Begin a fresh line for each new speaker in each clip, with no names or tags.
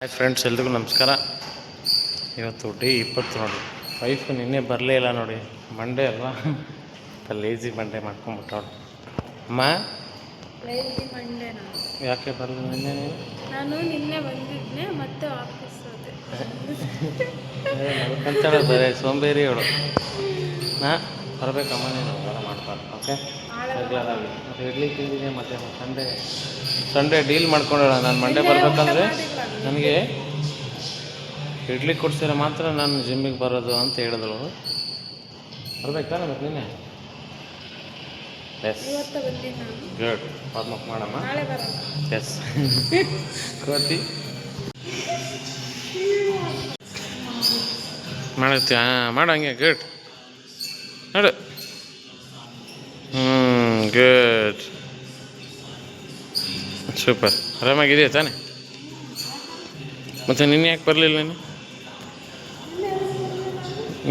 Hi friends ಎಲ್ರಿಗೂ ನಮಸ್ಕಾರ. ಇವತ್ತು ಡೇ ಇಪ್ಪತ್ತು ನೋಡಿ. ವೈಫು ನಿನ್ನೆ ಬರಲೇ ಇಲ್ಲ ನೋಡಿ. ಮಂಡೇ ಅಲ್ವಾ? ಲೇಜಿ ಮಂಡೇ ಮಾಡ್ಕೊಂಬಿಟ್ಟವಳು ಅಮ್ಮ? ಯಾಕೆ ಬರಲ್ಲ ನಿನ್ನೆ ನೀನು?
ನಾನು ನಿನ್ನೆ ಬಂದಿದ್ದೆ ಮತ್ತೆ ವಾಪಸ್ ಹೋದೆ.
ಮಲ್ಕೊಂತಾಳೆ ಬೇರೆ ಸೋಂಬೇರಿ ಅವಳು. ನಾ ಬರಬೇಕಮ್ಮ ನೀನು ಬರ ಮಾಡ್ಬಾರ್ದು ಓಕೆ ರೆಗ್ಯುಲರ್ ಆಗಿ ಮತ್ತೆ ಇಡ್ಲಿ ತಿಂದಿದೆ ಮತ್ತೆ ಸಂಡೇ ಸಂಡೇ ಡೀಲ್ ಮಾಡ್ಕೊಂಡೋಣ ನಾನು ಮಂಡೇ ಬರಬೇಕಂದ್ರೆ ನನಗೆ ಇಡ್ಲಿ ಕೊಡ್ಸಿದ್ರೆ ಮಾತ್ರ ನಾನು ಜಿಮ್ಮಿಗೆ ಬರೋದು ಅಂತ ಹೇಳಿದ್ರು ಬರ್ಬೇಕಾ ಮತ್ತೆ ನಿನ್ನೆ? ಎಸ್
ನಾನು.
ಗುಡ್ ವಾರ್ಮಪ್ ಮಾಡಮ್ಮ.
ಕೋತಿ.
ಎಸ್ ಕೋತಿ ಹಾಂ ಮಾಡೋ ಹಂಗೆ. ಗುಡ್ ನೋಡು ಹ್ಞೂ ಗುಡ್ ಸೂಪರ್ ಆರಾಮಾಗಿದೆಯಾ ತಾನೆ ಮತ್ತು ನೀನು ಯಾಕೆ ಬರಲಿಲ್ಲ ನೀನು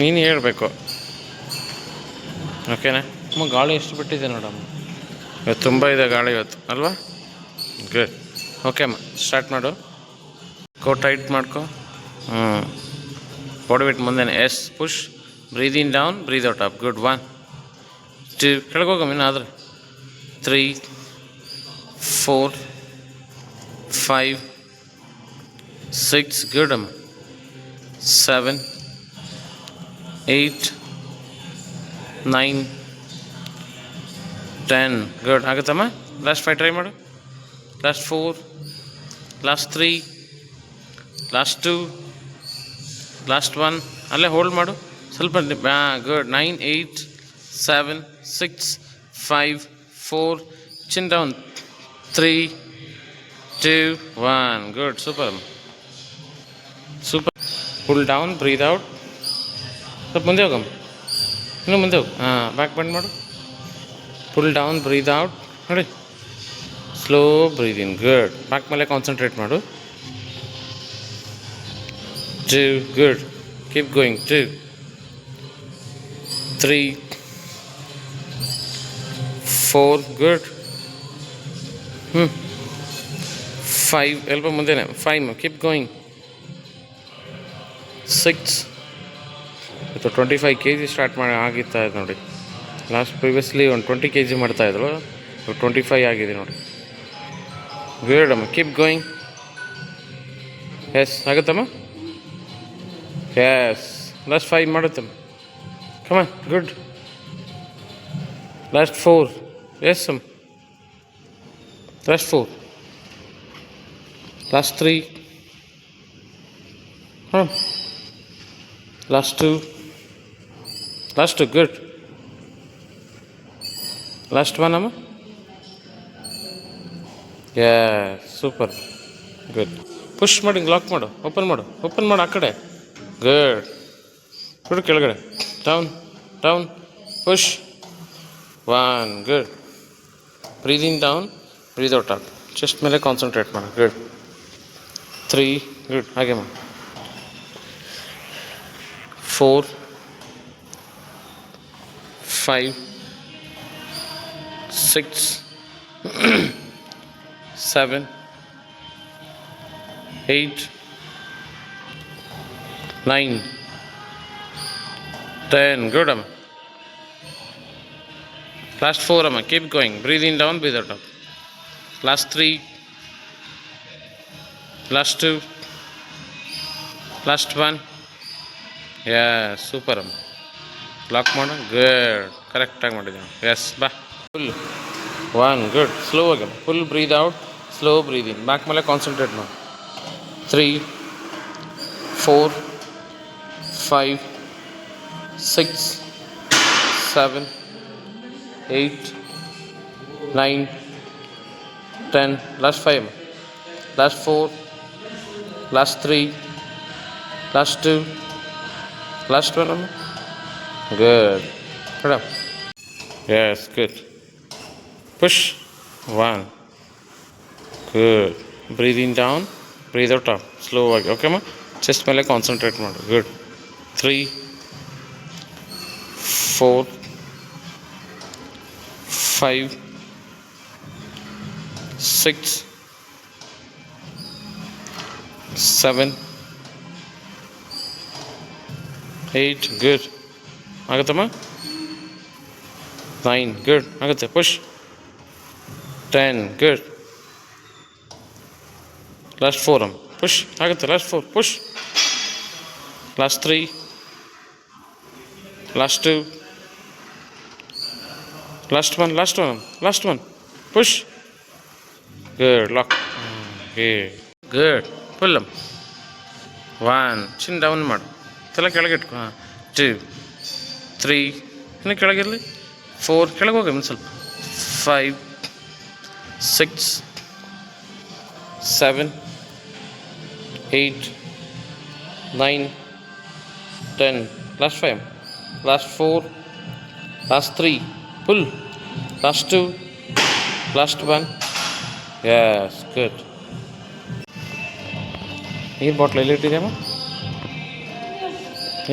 ನೀನು ಹೇಳಬೇಕು. ಓಕೆನಾ ಅಮ್ಮ ಗಾಳಿ ಎಷ್ಟು ಬಿಟ್ಟಿದೆ ನೋಡಮ್ಮ? ಇವತ್ತು ತುಂಬ ಇದೆ ಗಾಳಿ ಇವತ್ತು ಅಲ್ವಾ? ಗುಡ್ ಓಕೆ ಅಮ್ಮ ಸ್ಟಾರ್ಟ್ ಮಾಡು. ಕೋ ಟೈಟ್ ಮಾಡ್ಕೊ. ಹ್ಞೂ ಬಾಡಿ ವೇಟ್ ಮುಂದೆನೆ. Yes push breathe in down breathe out up good one two ಕೆಳಗೋಗಮ್ಮ ಆದ್ರೆ. Three four five six good ಅಮ್ಮ. Seven eight nine ten good ಆಗುತ್ತಮ್ಮ? Last five try ಮಾಡು. Last four last three last two last one ಅಲ್ಲೇ hold ಮಾಡು. ಸ್ವಲ್ಪ good nine eight seven six five four chin down three two one good super super full down breathe out ಸ್ವಲ್ಪ ಮುಂದೆ ಹೋಗಮ್ಮ ಇನ್ನೂ ಮುಂದೆ ಹೋಗು. ಹಾಂ ಬ್ಯಾಕ್ ಬಂಡ್ ಮಾಡು. ಫುಲ್ ಡೌನ್ ಬ್ರೀದ್ ಔಟ್ ನೋಡಿ. Slow breathe in good back ಮೇಲೆ ಕಾನ್ಸಂಟ್ರೇಟ್ ಮಾಡು. Two good keep going two three four good ಹ್ಞೂ ಫೈವ್ ಎಲ್ಪ ಮುಂದೆನೆ ಫೈವ್ ಕೀಪ್ ಗೋಯಿಂಗ್ ಸಿಕ್ಸ್ ಇವತ್ತು twenty five K G start ಮಾಡಿ ಆಗಿತ್ತಾ ಇದೆ ನೋಡಿ. ಲಾಸ್ಟ್ ಪ್ರಿವಿಯಸ್ಲಿ ಒಂದು ಟ್ವೆಂಟಿ ಕೆ ಜಿ ಮಾಡ್ತಾಯಿದ್ರು ಟ್ವೆಂಟಿ ಫೈವ್ ಆಗಿದೆ ನೋಡಿ. ಗುಡ್ ಅಮ್ಮ ಕೀಪ್ ಗೋಯಿಂಗ್ ಎಸ್ ಆಗುತ್ತಮ್ಮ? Yes last five ಮಾಡುತ್ತಮ್ಮ? ಕಮ ಗುಡ್ ಲಾಸ್ಟ್ ಫೋರ್ ಎಸ್ ಅಮ್ಮ ಲಾಸ್ಟ್ ಫೋರ್ ಲಾಸ್ಟ್ ತ್ರೀ ಹಾಂ last two last two good last one ಅಮ್ಮ ಯಾ ಸೂಪರ್ ಗುಡ್ ಪುಷ್ ಮಾಡಿ ಲಾಕ್ ಮಾಡು ಓಪನ್ ಮಾಡು ಓಪನ್ ಮಾಡು ಆ ಕಡೆ ಗುಡ್ ಬಿಡು ಕೆಳಗಡೆ down, down, push. One, good. Breathing down, breathe out up. Just mele concentrate, man. Good. Three, good. Again, man. Four, five, six, seven, eight, nine. 10 good Amma. last 4 Amma. keep going breathe in down breathe out up last 3 last 2 last 1 yeah super Amma. Lock ಮಾಡು good ಕರೆಕ್ಟಾಗಿ ಮಾಡಿದ್ದೀನಿ yes ba full one good slow again full breathe out slow breathe in back ಮೇಲೆ concentrate ಮಾಡು three four five Six seven eight nine ten last five last four last three last two last one ಅಮ್ಮ Good. Put up. Yes, good. Push. One. Good. Breathe in down. Breathe out up. Slow ಆಗಿ okay ಅಮ್ಮ chest ಮೇಲೆ concentrate ಮಾಡು good three four, five, six, seven, eight. Good. Agatama? Nine. Good. Agatha, push. Ten. Good. Last four. Um. Push. Agatha, last four. Push. Last three. Last two. last two last one last one last one push good lock good full one chin down ಮಾಡು ತಲೆ ಕೆಳಗೆ ಇಟ್ಕೊ ಹಾಂ two three ಇನ್ನು ಕೆಳಗಿರಲಿ four ಕೆಳಗೆ ಹೋಗಿ ಒಂದು ಸ್ವಲ್ಪ five six seven eight nine ten last five last four last three full last two last one yes good ನೀರು ಬಾಟ್ಲ್ ಎಲ್ಲಿ ಇಟ್ಟಿದ್ಯಮ್ಮ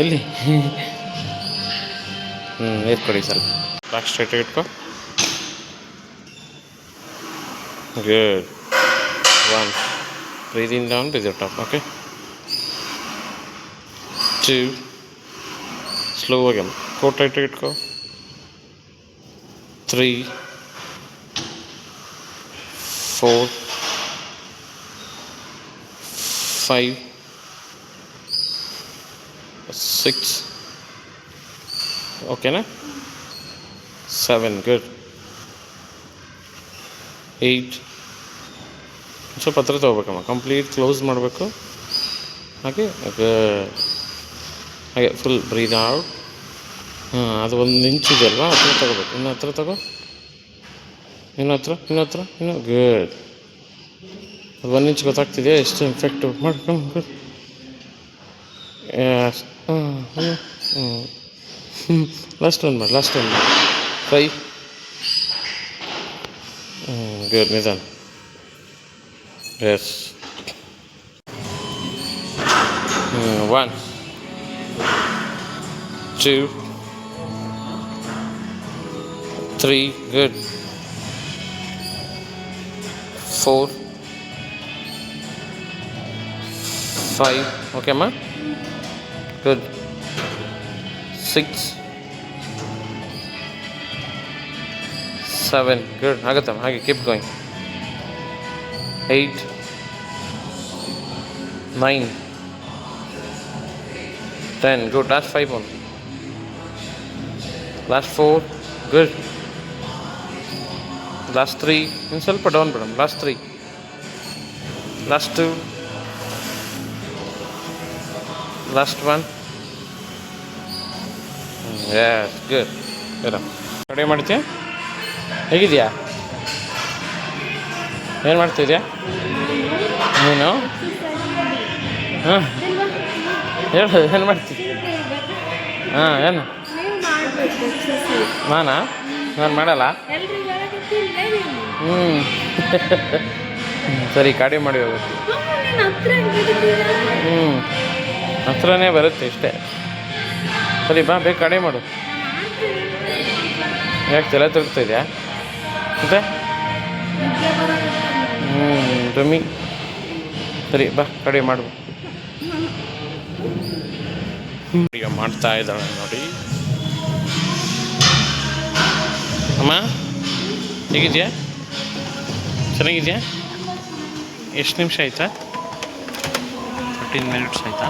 ಎಲ್ಲಿ ಹ್ಞೂ ನೀರು ಕೊಡಿ ಸ್ವಲ್ಪ ಬ್ಯಾಕ್ ಸ್ಟ್ರೈಟ್ ಇಟ್ಕೊ good one breathing down breathe top okay two slow ಆಗಿ coat tight ಇಟ್ಕೊ ತ್ರೀ ಫೋರ್ ಫೈವ್ ಸಿಕ್ಸ್ ಓಕೆನಾ ಸೆವೆನ್ ಗುಡ್ ಏಯ್ಟ್ ಸ್ವಲ್ಪ ಹತ್ರ ತೊಗೋಬೇಕಮ್ಮ. ಕಂಪ್ಲೀಟ್ ಕ್ಲೋಸ್ ಮಾಡಬೇಕು. ಹಾಗೆ. ಹಾಗೆ ಫುಲ್ ಬ್ರೀದ್ ಔಟ್ ಹಾಂ ಅದು ಒಂದು ಇಂಚ್ ಇದೆ ಅಲ್ವಾ ಹತ್ರ ತೊಗೋಬೇಕು ಇನ್ನು ಹತ್ರ ತಗೋ ಇನ್ನು ಹತ್ರ ಇನ್ನು ಹತ್ರ ಇನ್ನು ಗುಡ್ ಅದು ಒಂದು ಇಂಚ್ ಗೊತ್ತಾಗ್ತಿದೆಯಾ ಎಷ್ಟು ಇನ್ಫೆಕ್ಟು ಮಾಡ್ಕೊಂಡು ಗುಡ್ ಎಸ್ ಹ್ಞೂ ಹ್ಞೂ ಹ್ಞೂ ಲಾಸ್ಟ್ ಒನ್ ಮಾಡಿ ಲಾಸ್ಟ್ ಒನ್ ಮಾಡಿ ಫೈ ಹ್ಞೂ ಗುಡ್ ನಿಧಾನ S one two three, good. Four, five, okay, ma? Good. Six, seven, good. Agatam, okay, keep going. Eight, nine, ten, good. Last five one. Last four, good. Last three ಇನ್ನು ಸ್ವಲ್ಪ down madam last three last two last one yes good madam ready ಮಾಡ್ತೀಯ? ಹೇಗಿದೆಯಾ? ಏನು ಮಾಡ್ತಿದ್ಯಾ ನೀನು? ಹಾಂ. ಹೇಳು ಏನು ಮಾಡ್ತೀವಿ ಹಾಂ ಏನು? ನಾನಾ? ನಾನು ಮಾಡಲ್ಲ? ಹ್ಞೂ ಸರಿ, ಕಾಡಿ ಮಾಡಿ
ಹೋಗುತ್ತೆ
ಹ್ಞೂ ಹತ್ರನೇ ಬರುತ್ತೆ ಇಷ್ಟೇ. ಸರಿ, ಬಾ, ಬೇಗ ಕಡೆ ಮಾಡು. ಯಾಕೆ ತಲೆ ತಿರುಗ್ತಾ ಇದೆಯಾ? ಮತ್ತೆ? ಹ್ಞೂ ಸರಿ, ಬಾ, ಕಡೆ ಮಾಡು. ಈಗ ಮಾಡ್ತಾ ಇದ್ದಾಳೆ ನೋಡಿ. ಅಮ್ಮ, ಹೇಗಿದೆಯಾ? ಚೆನ್ನಾಗಿದೆಯಾ? ಎಷ್ಟು ನಿಮಿಷ ಆಯ್ತಾ?
ಫಿಫ್ಟೀನ್ ಮಿನಿಟ್ಸ್ ಆಯಿತಾ?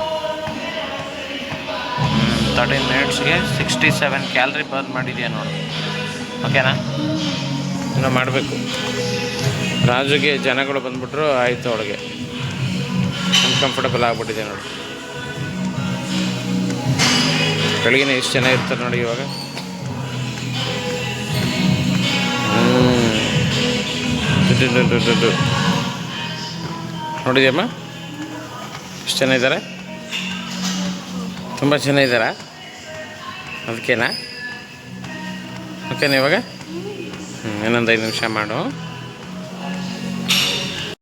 ತರ್ಟೀನ್ ಮಿನಿಟ್ಸ್ಗೆ ಸಿಕ್ಸ್ಟಿ ಸೆವೆನ್ ಕ್ಯಾಲ್ರಿ ಬರ್ನ್ ಮಾಡಿದೆಯಾ ನೋಡು. ಓಕೆನಾ
ಇನ್ನು ಮಾಡಬೇಕು. ರಾಜುಗೆ ಜನಗಳು ಬಂದ್ಬಿಟ್ರು, ಆಯಿತು ಅವಳಿಗೆ. ಅನ್ಕಂಫರ್ಟಬಲ್ ಆಗಿಬಿಟ್ಟಿದೆ ನೋಡಿ. ಬೆಳಗಿನ ಎಷ್ಟು ಜನ ಇರ್ತಾರೆ ನೋಡಿ ಇವಾಗ. ನೋಡಿದ್ಯಮ್ಮ? ಎಷ್ಟು ಚೆನ್ನಾಗಿದ್ದಾರೆ ತುಂಬ ಜನ ಇದ್ದಾರಾ? ಅದಕ್ಕೇನಾ? ಓಕೆನಾ ಇವಾಗ? ಇನ್ನೊಂದು ಐದು ನಿಮಿಷ ಮಾಡು.